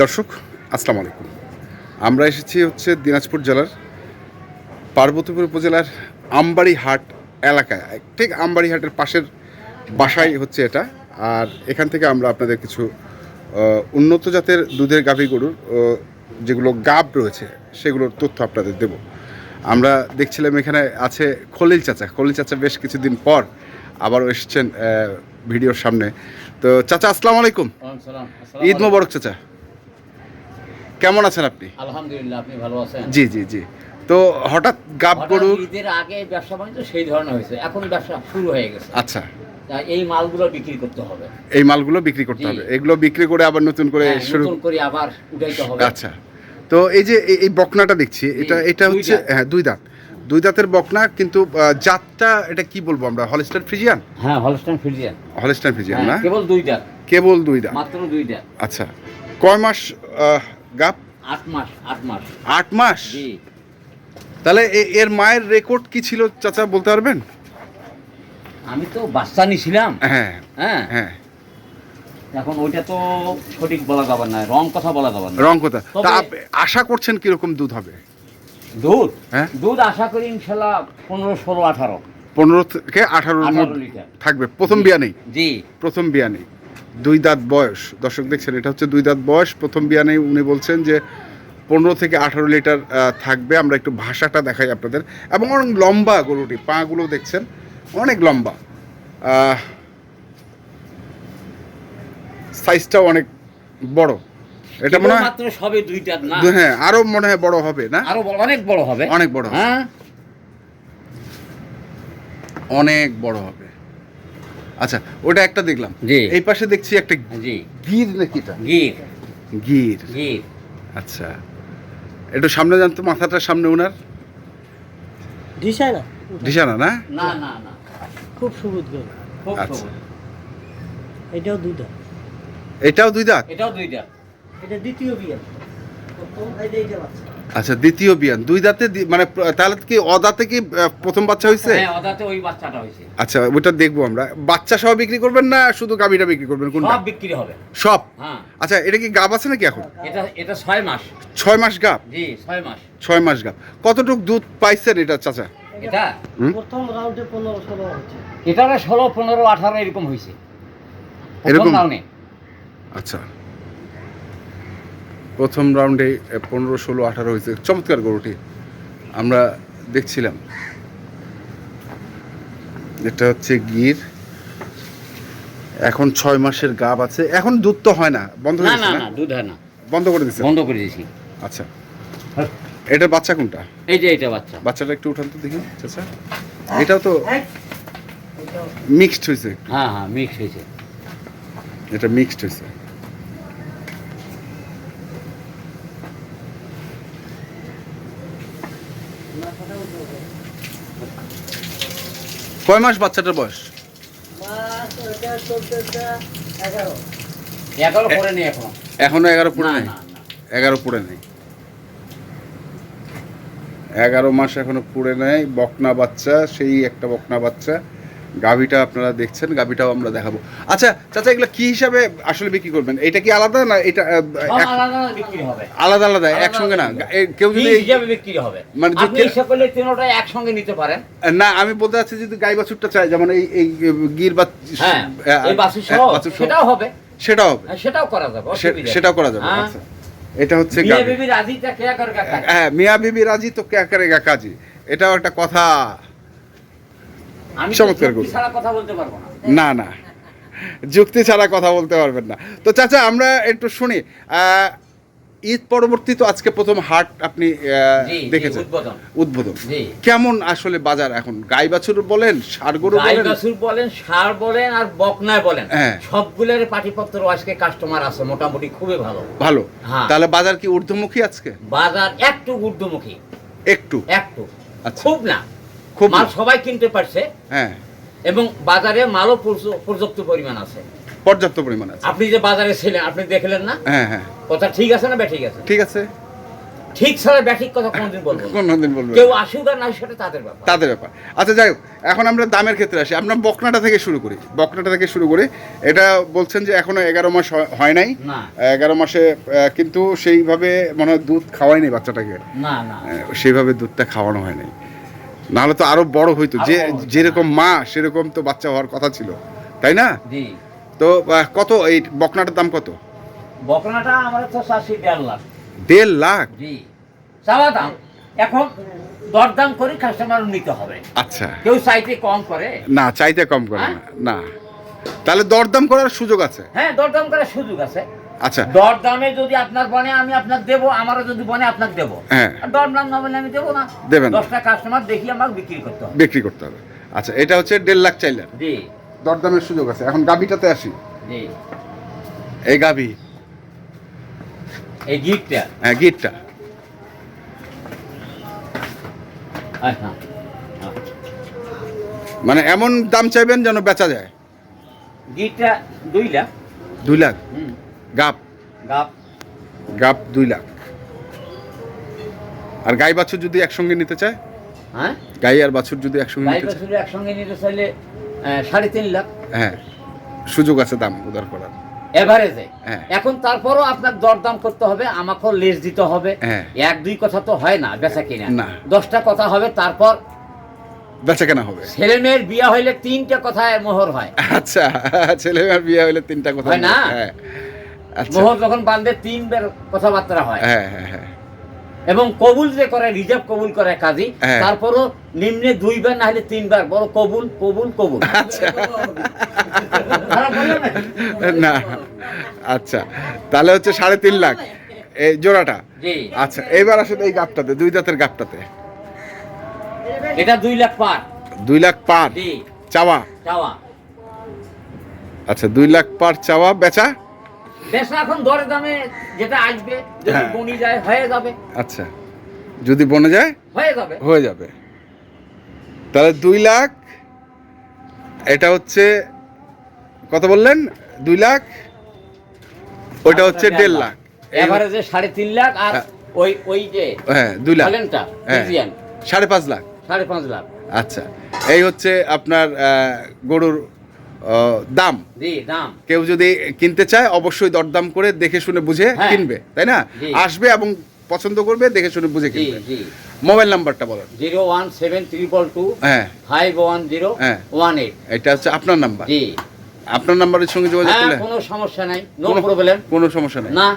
দর্শক আসসালামু আলাইকুম। আমরা এসেছি হচ্ছে দিনাজপুর জেলার পার্বতীপুর উপজেলার আমবাড়ি হাট এলাকায়। ঠিক আমবাড়ি হাটের পাশের বাসাই হচ্ছে এটা। আর এখান থেকে আমরা আপনাদের কিছু উন্নত জাতের দুধের গাভী গরুর যেগুলো গাব রয়েছে সেগুলোর তথ্য আপনাদের দেব। আমরা দেখছিলাম এখানে আছে খলিল চাচা। খলিল চাচা বেশ কিছুদিন পর আবারও এসেছেন ভিডিওর সামনে। তো চাচা আসসালামু আলাইকুম। ঈদ মোবারক চাচা। কেমন আছেন আপনি? আলহামদুলিল্লাহ আপনি ভালো আছেন? জি জি জি। তো হঠাৎ গাব গরুর ঈদের আগে ব্যবসা বাণিজ্য সেই ধরনের হয়েছে। এখন ব্যবসা শুরু হয়ে গেছে। আচ্ছা। এই মালগুলো বিক্রি করতে হবে। এই মালগুলো বিক্রি করতে। হবে। এগুলো বিক্রি করে আবার নতুন করে হ্যাঁ, শুরু নতুন করে আবার উঠাইতে হবে। আচ্ছা। তো এই যে এই- বকনাটা দেখছি এটা এটা হচ্ছে হ্যাঁ দুই দাঁত। দুই দাঁতের বকনা কিন্তু জাতটা এটা কি বলব আমরা? Holstein Friesian? হ্যাঁ হলস্টাইন ফিজিয়ান হলস্টার ফ্রিজিয়ান না? কেবল দুই দাঁত। কেবল দুই দাঁত। মাত্র দুই দাঁত। আচ্ছা। কয় মাস গাপ? আট মাস আট মাস। আট মাস? তাহলে এর মায়ের রেকর্ড কি ছিল চাচা বলতে পারবেন? আমি তো বাচ্চা নিছিলাম হ্যাঁ হ্যাঁ। হ্যাঁ। এখন ওইটা তো সঠিক বলা যাবে না রং কথা বলা যাবে না। রং কথা। তা আশা করছেন কীরকম দুধ হবে? দুধ? হ্যাঁ। দুধ আশা করি ইনশাল্লাহ পনেরো ষোলো আঠারো। পনেরো থেকে আঠারো থাকবে। প্রথম বিয়া নেই? জি। প্রথম বিয়া নেই? দুই দাঁত বয়স। দর্শক দেখছেন এটা হচ্ছে দুই দাঁত বয়স। প্রথম বিয়া নেই উনি বলছেন যে পনেরো থেকে আঠারো লিটার থাকবে। আমরা একটু ভাষাটা দেখাই আপনাদের। এবং অনেক লম্বা গরুটি পাগুলো দেখছেন অনেক লম্বা। সাইজটাও অনেক বড়। এটা মনে হয় মাত্র সবে দুই না। হ্যাঁ আরও মনে হয় বড় হবে না? আরও অনেক বড় হবে। অনেক বড় হ্যাঁ। অনেক বড় হবে। আচ্ছা ওটা একটা দেখলাম। জি। এই পাশে দেখছি একটা জি। গির নাকি এটা? গির। গির। গির। আচ্ছা। একটু সামনে জানতো মাথাটার সামনে ওনার। দিশায় না না? না না না। খুব সবুজ খুব আচ্ছা। এটাও দুইটা এটাও দুই দাঁত? এটাও দুই দাঁত। এটা দ্বিতীয় বিয়ে। প্রথম এই যে বাচ্চা। আচ্ছা দ্বিতীয় বিয়ান। দুই দাঁতে দি- মানে তাহলে কি অদাতে কি প্রথম বাচ্চা হয়েছে হ্যাঁ ওদাতে ওই বাচ্চাটা হয়েছে আচ্ছা ওটা দেখব আমরা। বাচ্চা সহ বিক্রি করবেন না শুধু গাভীটা বিক্রি করবেন কোনটা? সব বিক্রি হবে। সব? হ্যাঁ। আচ্ছা এটা কি গাব আছে নাকি এখন? এটা এটা ছয় মাস। ছয় মাস গাব? জি ছয় মাস। ছয় মাস গাব। কতটুক দুধ পাইছেন এটা চাচা? এটা? প্রথম রাউন্ডে পনেরো ষোলো হচ্ছে। এটা ষোলো পনেরো আঠারো এরকম হয়েছে এরকম? আচ্ছা। প্রথম রাউন্ডে পনেরো ষোলো আঠারো হয়েছে। চমৎকার গরুটি আমরা দেখছিলাম। এটা হচ্ছে গির। এখন ছয় মাসের গাব আছে। এখন দুধ তো হয় না। বন্ধ না না না? দুধ হয় না। বন্ধ করে দিচ্ছে বন্ধ করে দিয়েছি। আচ্ছা। এটার বাচ্চা কোনটা? এই যে এটা বাচ্চা। বাচ্চাটা একটু উঠান তো দেখি চাচা। এটাও তো মিক্সড হয়েছে। হ্যাঁ হ্যাঁ মিক্স হয়েছে। এটা মিক্সড হয়েছে। কয় মাস বাচ্চাটার বয়স? এখনও। এগারো পড়ে নেই? এগারো পড়ে নেই। এগারো মাস এখনও পুড়ে নেই। বকনা বাচ্চা সেই একটা বকনা বাচ্চা। গাভিটা আপনারা দেখছেন গাভিটাও আমরা দেখাবো। আচ্ছা চাচা এগুলো কি হিসাবে আসলে বিক্রি করবেন? এটা কি আলাদা না এটা এক- আলাদা আলাদা একসঙ্গে না? কেউ যদি হিসাবে বিক্রি হবে। মানে আপনি একসঙ্গে নিতে পারেন। না আমি বলতে চাচ্ছি যদি গাই বাছুরটা চাই যেমন এই এই গির বা হ্যাঁ এই বাছুর সহ সেটাও হবে। সেটাও হবে। হ্যাঁ, সেটাও করা যাবে। সেটাও করা যাবে হ্যাঁ। আচ্ছা। এটা হচ্ছে গাভী। বিবি রাজিটা কে করে কাকা হ্যাঁ মিয়া বিবি রাজি তো কে করেগা কাজী। এটাও একটা কথা। তো চমৎকার যুক্তি গরু। ছাড়া কথা বলতে না। না যুক্তি ছাড়া কথা বলতে পারবেন না। তো চাচা আমরা একটু শুনি। ঈদ পরবর্তী তো আজকে প্রথম হাট আপনি দেখেছেন। উদ্বোধন। কেমন আসলে বাজার এখন? গাই বাছুর বলেন ষাড় গরু বলেন? বাছুর বলেন সার বলেন আর বকনায় বলেন। হ্যাঁ। সবগুলোর পাটিপত্র আজকে কাস্টমার আছে মোটামুটি খুবই ভালো। ভালো। হ্যাঁ। তাহলে বাজার কি ঊর্ধ্বমুখী আজকে? বাজার একটু ঊর্ধ্বমুখী। একটু? একটু। আচ্ছা। খুব না। খুব মাল সবাই কিনতে পারছে। হ্যাঁ। এবং বাজারে মালও পর্যাপ্ত পরিমাণ আছে। পর্যাপ্ত পরিমাণ আছে। আপনি যে বাজারে ছিলেন আপনি দেখলেন না? হ্যাঁ হ্যাঁ। কথা ঠিক আছে না বে ঠিক আছে? ঠিক আছে। ঠিক ছাড়া ব্যাঠিক কথা কোনদিন বলব। কোনদিন বলবে কেউ আসুক আর না সেটা তাদের ব্যাপার। তাদের ব্যাপার। আচ্ছা যাই হোক এখন আমরা দামের ক্ষেত্রে আসি। আপনার বকনাটা থেকে শুরু করি। বকনাটা থেকে শুরু করি। এটা বলছেন যে এখনও এগারো মাস হয়- নাই। এগারো মাসে কিন্তু সেইভাবে মনে হয় দুধ খাওয়ায়নি বাচ্চাটাকে। না না। সেইভাবে দুধটা খাওয়ানো হয় নাই। নাহলে তো আরও বড় হইতো। যে যেরকম মা সেরকম তো বাচ্চা হওয়ার কথা ছিল। তাই না? তো কত এই বকনাটার দাম কত? বকনাটা আমরা তো চাষি দেড় লাখ। দেড় লাখ? জি। চাওয়া দাম। এখন দরদাম করে কাস্টমার নিতে হবে। আচ্ছা। কেউ চাইতে কম করে? না চাইতে কম করে হ্যাঁ? না। না। তাহলে দরদাম করার সুযোগ আছে? হ্যাঁ দরদাম করার সুযোগ আছে। আচ্ছা। দরদামে যদি আপনার বনে আমি আপনার দেবো আমারও যদি বনে আপনার দেবো। হ্যাঁ। আর দরদাম না বলে আমি দেবো না। দেবেন দশটা কাস্টমার দেখি আমাকে বিক্রি করতে হবে। বিক্রি করতে হবে। আচ্ছা এটা হচ্ছে দেড় লাখ চাইলেন। জি। দরদামের সুযোগ আছে। এখন গাভিটাতে আসি। জি। এই গাভি। এই গিফটটা হ্যাঁ গিটটা। হ্যাঁ। মানে এমন দাম চাইবেন যেন বেচা যায়? গিফটটা দুই লাখ। দুই লাখ? হুম। গাপ গাপ গাপ দুই লাখ। আর গাই বাছুর যদি একসঙ্গে নিতে চায়? হ্যাঁ? গাই আর বাছুর যদি একসঙ্গে নিতে চায়? একসঙ্গে নিতে চাইলে সাড়ে তিন লাখ। হ্যাঁ। সুযোগ আছে দাম উদার করার। এভারেজে? হ্যাঁ। এখন তারপরও আপনার দরদাম করতে হবে আমাকেও লেস দিতে হবে। হ্যাঁ। এক দুই কথা তো হয় না বেচা কিনা। না। দশটা কথা হবে তারপর বেচা কেনা হবে। ছেলে মেয়ের বিয়ে হইলে তিনটা কথায় মোহর হয়। আচ্ছা ছেলে মেয়ের বিয়ে হলে তিনটা কথা হয় না? আচ্ছা। মোহর যখন বান্ধে তিনবার কথাবার্তা হয়। হ্যাঁ হ্যাঁ হ্যাঁ। এবং কবুল যে করে রিজার্ভ কবুল করে কাজী হ্যাঁ। তারপরও নিম্নে দুইবার না হলে তিনবার বড় কবুল কবুল কবুল। আচ্ছা? না? আচ্ছা। তাহলে হচ্ছে সাড়ে তিন লাখ। এই জোড়াটা? আচ্ছা এবার আসলে এই গাপটাতে দুই দাঁতের গাপটাতে। এটা দুই লাখ পার। দুই লাখ পার। চাওয়া? চাওয়া। আচ্ছা দুই লাখ পার চাওয়া। বেচা? বেশা এখন দরে দামে যেটা আসবে যদি হ্যাঁ। বনি যায় হয়ে যাবে। আচ্ছা। যদি বনে যায় হয়ে যাবে। হয়ে যাবে। তাহলে দুই লাখ এটা হচ্ছে কত বললেন? দুই লাখ? ওইটা হচ্ছে দেড় লাখ। এভারেজে সাড়ে তিন লাখ আর হ্যাঁ। ওই ওই যে হ্যাঁ দুই লাখ। হ্যাঁ। সাড়ে পাঁচ লাখ। সাড়ে পাঁচ লাখ। আচ্ছা। এই হচ্ছে আপনার গরুর দাম। কেউ যদি কিনতে চায় অবশ্যই দরদাম করে দেখে শুনে বুঝে হ্যাঁ। কিনবে তাই না? আসবে এবং পছন্দ করবে দেখে শুনে বুঝে কিনবে। মোবাইল নাম্বারটা বলেন। Zero one seven triple two হ্যাঁ। ফাইভ ওয়ান জিরো হ্যাঁ। One eight. এটা হচ্ছে আপনার নাম্বার। জি। আপনার নাম্বারের সঙ্গে যোগাযোগ হ্যাঁ করলে কোনো সমস্যা নাই। নো কোনো- প্রবলেম কোনো সমস্যা নেই। না।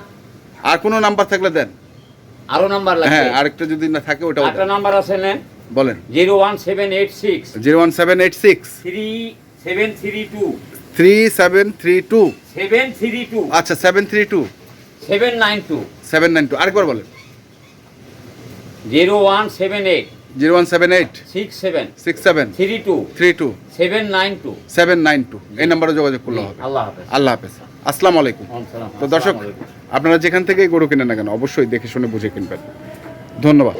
আর কোনো নাম্বার থাকলে দেন। আরও নাম্বার হ্যাঁ আরেকটা যদি না থাকে ওটা একটা নাম্বার আছে নেন। বলেন। Zero one seven eight six. Zero one seven eight six. Three seven three two three seven three two seven three two আচ্ছা seven three two seven nine two seven nine two আরেকবার বলেন। Zero one seven eight zero one seven eight six seven six seven three two three two seven nine two seven nine two এই নাম্বারে যোগাযোগ করলে হবে। আল্লাহ হাফেজ। আল্লাহ হাফেজ। আসসালামু আলাইকুম। তো দর্শক আপনারা যেখান থেকেই গরু কেনেন না কেন অবশ্যই দেখে শুনে বুঝে কিনবেন। ধন্যবাদ।